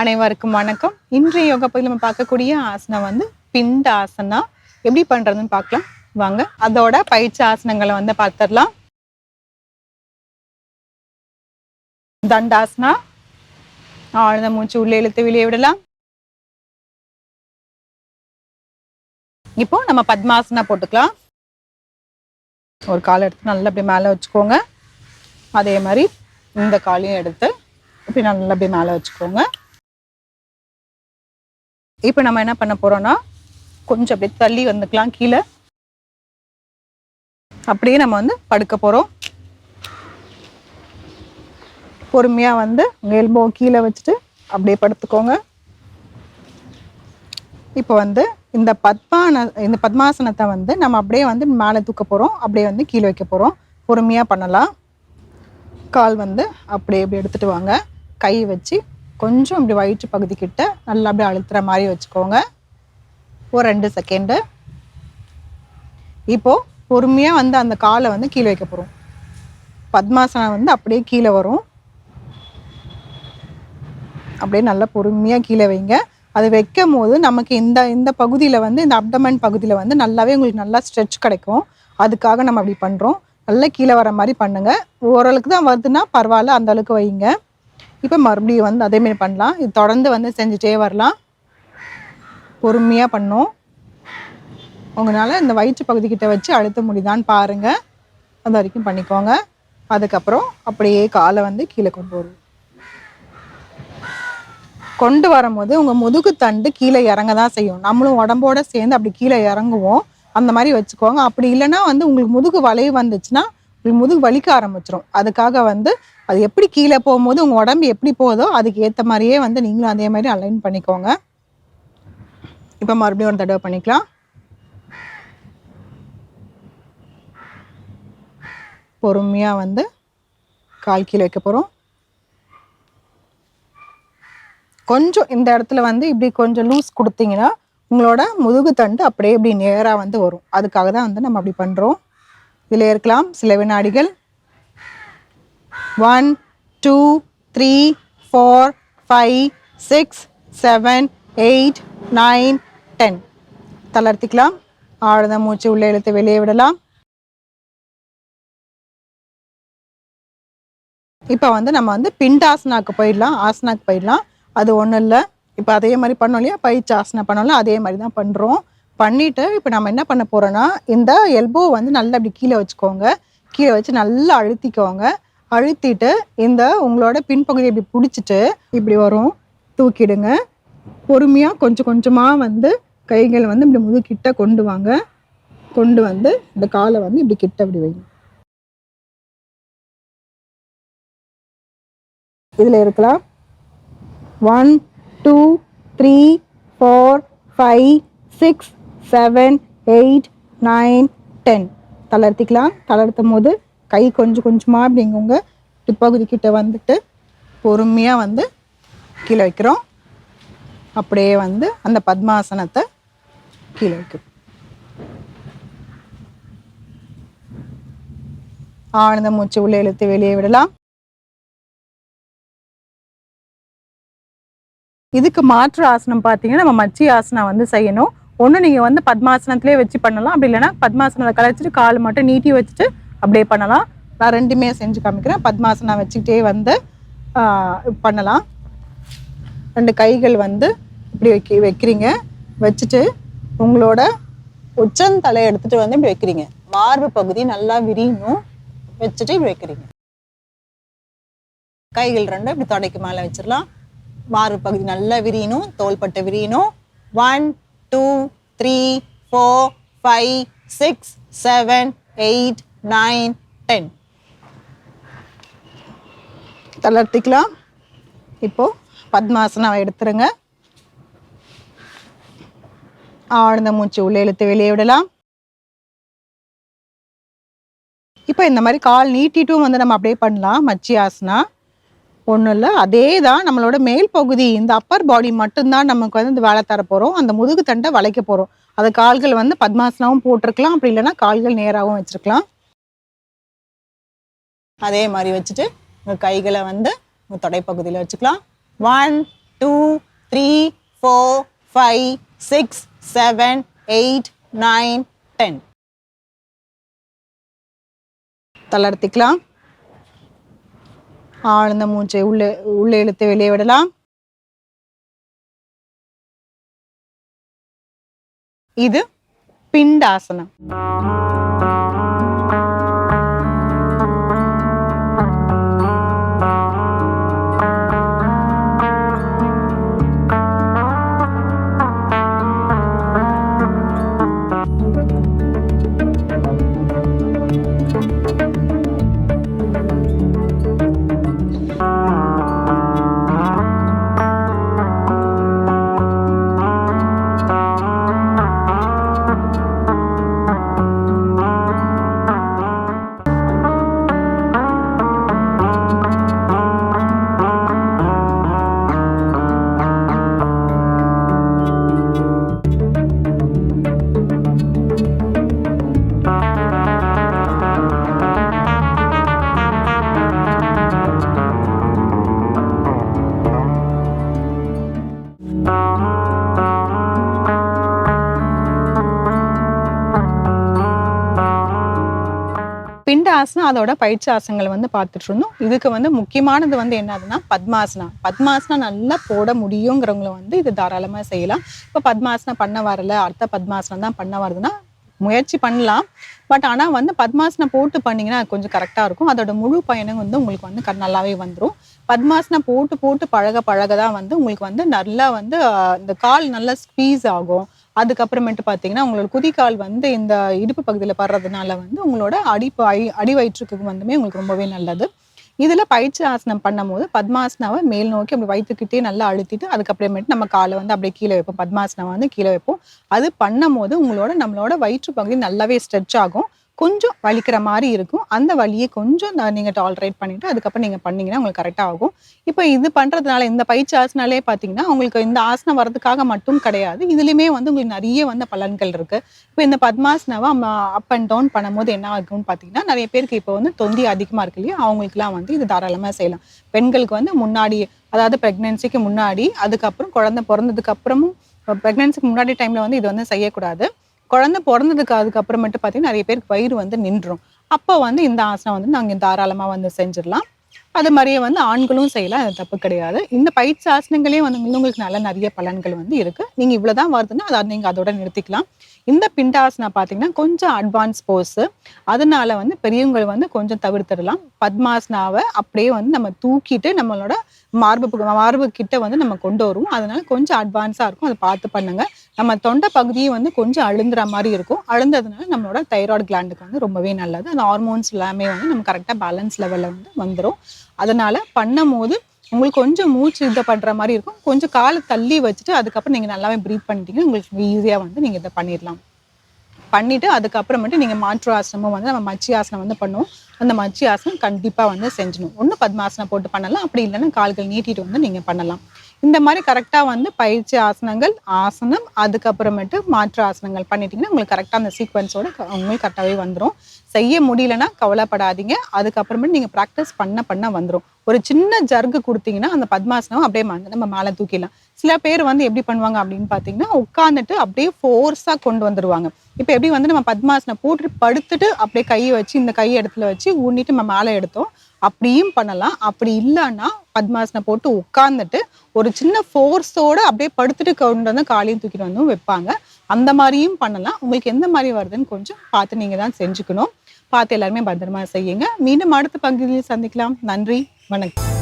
அனைவருக்கும் வணக்கம். இன்றைய யோகா பகுதியில் நம்ம பார்க்கக்கூடிய ஆசனம் வந்து பிண்ட ஆசனா எப்படி பண்றதுன்னு பார்க்கலாம். வாங்க அதோட பயிற்சி ஆசனங்களை வந்து பார்த்துடலாம். தண்டாசனா. ஆழ்ந்த மூச்சு உள்ளே இழுத்து வெளியே விடலாம். இப்போ நம்ம பத்மாசனா போட்டுக்கலாம். ஒரு காலை எடுத்து நல்லா அப்படி மேலே வச்சுக்கோங்க. அதே மாதிரி இந்த காலையும் எடுத்து இப்படி நல்லா அப்படி மேலே வச்சுக்கோங்க. இப்போ நம்ம என்ன பண்ண போகிறோன்னா கொஞ்சம் அப்படியே தள்ளி வந்துக்கலாம் கீழே. அப்படியே நம்ம வந்து படுக்க போகிறோம் பொறுமையாக வந்து உங்கள் எல்போ கீழே வச்சுட்டு அப்படியே படுத்துக்கோங்க. இப்போ வந்து இந்த பத்மான இந்த பத்மாசனத்தை வந்து நம்ம அப்படியே வந்து மேலே தூக்க போகிறோம் அப்படியே வந்து கீழே வைக்க போகிறோம் பொறுமையாக பண்ணலாம். கால் வந்து அப்படியே இப்படி எடுத்துகிட்டு வாங்க. கை வச்சு கொஞ்சம் இப்படி வயிற்று பகுதிக்கிட்ட நல்லா அப்படியே அழுத்துற மாதிரி வச்சுக்கோங்க. ஒரு ரெண்டு செகண்டு இப்போ பொறுமையாக வந்து அந்த காலை வந்து கீழே வைக்க போகிறோம் பத்மாசனம் வந்து அப்படியே கீழே வரும். அப்படியே நல்லா பொறுமையாக கீழே வைங்க. அது வைக்கும் போது நமக்கு இந்த இந்த பகுதியில் வந்து இந்த அப்டமன் பகுதியில் வந்து நல்லாவே உங்களுக்கு நல்லா ஸ்ட்ரெச் கிடைக்கும். அதுக்காக நம்ம அப்படி பண்ணுறோம் நல்லா கீழே வர மாதிரி பண்ணுங்கள் ஓரளவுக்கு தான் வருதுன்னா பரவாயில்ல அந்த அளவுக்கு வைங்க. இப்போ மறுபடியும் வந்து அதேமாரி பண்ணலாம். இது தொடர்ந்து வந்து செஞ்சுட்டே வரலாம். பொறுமையாக பண்ணும். உங்களால் இந்த வயிற்று பகுதிக்கிட்ட வச்சு அழுத்த முடியுதான்னு பாருங்கள் அது வரைக்கும் பண்ணிக்கோங்க. அதுக்கப்புறம் அப்படியே காலை வந்து கீழே கொண்டு வரும். கொண்டு வரும்போது உங்கள் முதுகு தண்டு கீழே இறங்க தான் செய்யும். நம்மளும் உடம்போட சேர்ந்து அப்படி கீழே இறங்குவோம். அந்த மாதிரி வச்சுக்கோங்க. அப்படி இல்லைன்னா வந்து உங்களுக்கு முதுகு வளைவு வந்துச்சுன்னா இப்படி முதுகு வலிக்க ஆரம்பிச்சிடும் அதுக்காக வந்து அது எப்படி கீழே போகும்போது உங்கள் உடம்பு எப்படி போகுதோ அதுக்கு ஏற்ற மாதிரியே வந்து நீங்களும் அதே மாதிரி அலைன் பண்ணிக்கோங்க. இப்போ மறுபடியும் ஒரு தடவை பண்ணிக்கலாம். பொறுமையாக வந்து கால் கீழே வைக்க போகிறோம் கொஞ்சம் இந்த இடத்துல வந்து இப்படி கொஞ்சம் லூஸ் கொடுத்தீங்கன்னா உங்களோட முதுகு தண்டு அப்படியே இப்படி நேராக வந்து வரும். அதுக்காக தான் வந்து நம்ம அப்படி பண்ணுறோம் இதில் இருக்கலாம். சில வினாடிகள். One two three four five six seven eight nine ten தளர்த்திக்கலாம். ஆழ்ந்த மூச்சு உள்ளே இழுத்து வெளியே விடலாம். இப்போ வந்து நம்ம வந்து பிண்டாசனாக்கு போயிடலாம். ஆசனாக்கு போயிடலாம். அது ஒன்றும் இல்லை. இப்போ அதே மாதிரி பண்ணோம் இல்லையா? பயிற்சி ஆசனம் பண்ணோம்ல அதே மாதிரி தான் பண்ணுறோம் பண்ணிவிட்டு இப்போ நம்ம என்ன பண்ண போகிறோன்னா இந்த எல்போ வந்து நல்லா அப்படி கீழே வச்சுக்கோங்க. கீழே வச்சு நல்லா அழுத்திக்கோங்க. அழுத்திட்டு இந்த உங்களோட பின்பகுதியை இப்படி பிடிச்சிட்டு இப்படி வரும். தூக்கிடுங்க. பொறுமையாக கொஞ்சம் கொஞ்சமாக வந்து கைகளை வந்து இப்படி முதுகிட்ட கொண்டு வாங்க. கொண்டு வந்து இந்த காலை வந்து இப்படி கிட்ட இப்படி வைங்க. இதில் இருக்கலாம். One two three four five six seven eight nine ten தளர்த்திக்கலாம். தளர்த்தும் போது கை கொஞ்சம் கொஞ்சமாக அப்படிங்க உங்கள் பிற்பகுதி கிட்ட வந்துட்டு பொறுமையாக வந்து கீழே வைக்கிறோம். அப்படியே வந்து அந்த பத்மாசனத்தை கீழே வைக்கிறோம். ஆனந்த மூச்சு உள்ளே இழுத்து வெளியே விடலாம். இதுக்கு மாற்று ஆசனம் பார்த்தீங்கன்னா நம்ம மச்சி ஆசனம் வந்து செய்யணும். ஒன்று நீங்கள் வந்து பத்மாசனத்திலே வச்சு பண்ணலாம். அப்படி இல்லைன்னா பத்மாசனத்தை கலைச்சிட்டு கால் மட்டும் நீட்டி வச்சுட்டு அப்படியே பண்ணலாம். நான் ரெண்டுமே செஞ்சு காமிக்கிறேன். பத்மாசனம் வச்சுக்கிட்டே வந்து பண்ணலாம். ரெண்டு கைகள் வந்து இப்படி வைக்க வைக்கிறீங்க. வச்சுட்டு உங்களோட உச்சந்தலை எடுத்துட்டு வந்து இப்படி வைக்கிறீங்க. மார்பு பகுதி நல்லா விரியணும் வச்சுட்டு இப்படி வைக்கிறீங்க. கைகள் ரெண்டும் இப்படி தொடைக்கு மேலே வச்சிடலாம். மார்பு பகுதி நல்லா விரியணும். தோள்பட்டை விரியணும். One two three four five six seven eight nine ten தளர்த்திக்கலாம். இப்போ பத்மாசனம் எடுத்துருங்க. ஆழ்ந்த மூச்சு உள்ளே இழுத்து வெளியே விடலாம். இப்போ இந்த மாதிரி கால் நீட்டிட்டும் வந்து நம்ம அப்படியே பண்ணலாம். மச்சி ஆசனா ஒன்றும் இல்லை. அதே தான் நம்மளோட மேல் பகுதி இந்த அப்பர் பாடி மட்டும்தான் நமக்கு வந்து இந்த வேலை தர போகிறோம் அந்த முதுகு தண்டை வளைக்க போகிறோம் அது கால்கள் வந்து பத்மாசனாவும் போட்டிருக்கலாம். அப்படி இல்லைன்னா கால்கள் நேராகவும் வச்சுருக்கலாம். அதே மாதிரி வச்சுட்டு உங்கள் கைகளை வந்து உங்கள் தொடைப்பகுதியில் வச்சுக்கலாம். One two three four five six seven eight nine ten தளர்த்திக்கலாம் ஆழ்ந்த மூச்சை உள்ளே உள்ளே இழுத்து வெளியே விடலாம். இது பிண்டாசனம். ஆசனம் அதோட பயிற்சி ஆசனங்கள் வந்து பார்த்துட்டு இருந்தோம் இதுக்கு வந்து முக்கியமானது வந்து என்னதுன்னா பத்மாசனா. பத்மாசனா நல்லா போட முடியுங்கிறவங்களை வந்து இது தாராளமாக செய்யலாம். இப்போ பத்மாசனா பண்ண வரல அடுத்த பத்மாசனம் தான் பண்ண வருதுன்னா முயற்சி பண்ணலாம். பட் ஆனால் வந்து பத்மாசனம் போட்டு பண்ணீங்கன்னா கொஞ்சம் கரெக்டாக இருக்கும். அதோட முழு பயணம் வந்து உங்களுக்கு வந்து க- நல்லாவே வந்துடும் பத்மாசனம் போட்டு போட்டு பழக பழக தான் வந்து உங்களுக்கு வந்து நல்லா வந்து இந்த கால் நல்லா ஸ்பீஸ் ஆகும். அதுக்கப்புறமேட்டு பார்த்தீங்கன்னா உங்களோட குதிக்கால் வந்து இந்த இடுப்பு பகுதியில் படுறதுனால வந்து உங்களோட அடி பை- அடி வயிற்றுக்கு வந்துமே உங்களுக்கு ரொம்பவே நல்லது. இதில் பயிற்சி ஆசனம் பண்ணும்போது பத்மாசனாவை மேல் நோக்கி அப்படி வயிற்றுக்கிட்டே நல்லா அழுத்திட்டு அதுக்கப்புறமேட்டு நம்ம காலை வந்து அப்படியே கீழே வைப்போம். பத்மாசனாவை வந்து கீழே வைப்போம். அது பண்ணும்போது உங்களோட நம்மளோட வயிற்று பகுதி நல்லாவே ஸ்ட்ரெச் ஆகும். கொஞ்சம் வலிக்கிற மாதிரி இருக்கும். அந்த வலியை கொஞ்சம் நீங்கள் டாலரேட் பண்ணிவிட்டு அதுக்கப்புறம் நீங்கள் பண்ணிங்கன்னா உங்களுக்கு கரெக்டாக ஆகும். இப்போ இது பண்ணுறதுனால இந்த பயிற்சி ஆசனாலே பார்த்தீங்கன்னா உங்களுக்கு இந்த ஆசனம் வர்றதுக்காக மட்டும் கிடையாது. இதுலேயுமே வந்து உங்களுக்கு நிறைய வந்து பலன்கள் இருக்குது இப்போ இந்த பத்மாசனாவை அப் அண்ட் டவுன் பண்ணும்போது என்ன ஆகும்னு பார்த்தீங்கன்னா நிறைய பேருக்கு இப்போ வந்து தொந்தி அதிகமாக இருக்கு இல்லையா? அவங்களுக்குலாம் வந்து இது தாராளமாக செய்யலாம். பெண்களுக்கு வந்து முன்னாடி அதாவது ப்ரெக்னென்சிக்கு முன்னாடி அதுக்கப்புறம் குழந்தை பிறந்ததுக்கு அப்புறமும் ப்ரெக்னென்சிக்கு முன்னாடி டைமில் வந்து இது வந்து செய்யக்கூடாது. குழந்தை பிறந்ததுக்கு அதுக்கப்புறமேட்டு பார்த்தீங்கன்னா நிறைய பேருக்கு வயிறு வந்து நின்றும் அப்போ வந்து இந்த ஆசனம் வந்து நாங்கள் தாராளமாக வந்து செஞ்சிடலாம். அது மாதிரியே வந்து ஆண்களும் செய்யலாம் அது தப்பு கிடையாது. இந்த பயிற்சி ஆசனங்களே வந்து உங்களுக்கு நல்ல நிறைய பலன்கள் வந்து இருக்கு. நீங்க இவ்வளவுதான் வருதுன்னா அதை நீங்க அதோட நிறுத்திக்கலாம். இந்த பிண்டாசனா பார்த்தீங்கன்னா கொஞ்சம் அட்வான்ஸ் போஸ் அதனால வந்து பெரியவங்க வந்து கொஞ்சம் தவிர்த்திடலாம். பத்மாசனாவை அப்படியே வந்து நம்ம தூக்கிட்டு நம்மளோட மார்பு மார்பு கிட்ட வந்து நம்ம கொண்டு வருவோம். அதனால கொஞ்சம் அட்வான்ஸா இருக்கும். அதை பார்த்து பண்ணுங்க. நம்ம தொண்டை பகுதியை வந்து கொஞ்சம் அழுந்துற மாதிரி இருக்கும். அழுந்ததுனால நம்மளோட தைராய்டு கிளாண்டுக்கு வந்து ரொம்பவே நல்லது. அந்த ஹார்மோன்ஸ் எல்லாமே வந்து நம்ம கரெக்டாக பேலன்ஸ் லெவலில் வந்து வந்துடும் அதனால பண்ணும் போது உங்களுக்கு கொஞ்சம் மூச்சு இதை பண்ணுற மாதிரி இருக்கும். கொஞ்சம் காலை தள்ளி வச்சுட்டு அதுக்கப்புறம் நீங்கள் நல்லாவே ப்ரீத் பண்ணிட்டீங்கன்னா உங்களுக்கு ஈஸியாக வந்து நீங்கள் இதை பண்ணிடலாம். பண்ணிவிட்டு அதுக்கப்புறமேட்டு நீங்கள் மாற்று ஆசனமும் வந்து நம்ம மச்சி ஆசனம் வந்து பண்ணுவோம். அந்த மச்சி ஆசனம் கண்டிப்பாக வந்து செஞ்சணும் ஒன்று பத்மாசனம் போட்டு பண்ணலாம். அப்படி இல்லைன்னா கால்கள் நீட்டிட்டு வந்து நீங்கள் பண்ணலாம். இந்த மாதிரி கரெக்டாக வந்து பயிற்சி ஆசனங்கள் ஆசனம் அதுக்கப்புறமேட்டு மாற்று ஆசனங்கள் பண்ணிட்டீங்கன்னா உங்களுக்கு கரெக்டாக அந்த சீக்வன்ஸோட உங்களுக்கு கரெக்டாகவே வந்துடும் செய்ய முடியலன்னா கவலைப்படாதீங்க. அதுக்கப்புறமேட்டு நீங்கள் ப்ராக்டிஸ் பண்ண பண்ண வந்துடும் ஒரு சின்ன ஜர்கு கொடுத்தீங்கன்னா அந்த பத்மாசனம் அப்படியே நம்ம மேலே தூக்கிடலாம். சில பேர் வந்து எப்படி பண்ணுவாங்க அப்படின்னு பார்த்தீங்கன்னா உட்காந்துட்டு அப்படியே ஃபோர்ஸாக கொண்டு வந்துடுவாங்க இப்போ எப்படி வந்து நம்ம பத்மாசனை போட்டு படுத்துட்டு அப்படியே கையை வச்சு இந்த கை இடத்துல வச்சு ஊண்டிட்டு நம்ம மேலே எடுத்தோம். அப்படியும் பண்ணலாம். அப்படி இல்லைன்னா பத்மாசனை போட்டு உட்காந்துட்டு ஒரு சின்ன ஃபோர்ஸோட அப்படியே படுத்துட்டு கொண்டு வந்து காலையும் தூக்கிட்டு வந்தும் வைப்பாங்க. அந்த மாதிரியும் பண்ணலாம். உங்களுக்கு எந்த மாதிரி வருதுன்னு கொஞ்சம் பார்த்து நீங்கள் தான் செஞ்சுக்கணும். பார்த்து எல்லாருமே பத்திரமா செய்யுங்க. மீண்டும் அடுத்த பகுதியில் சந்திக்கலாம். நன்றி. வணக்கம்.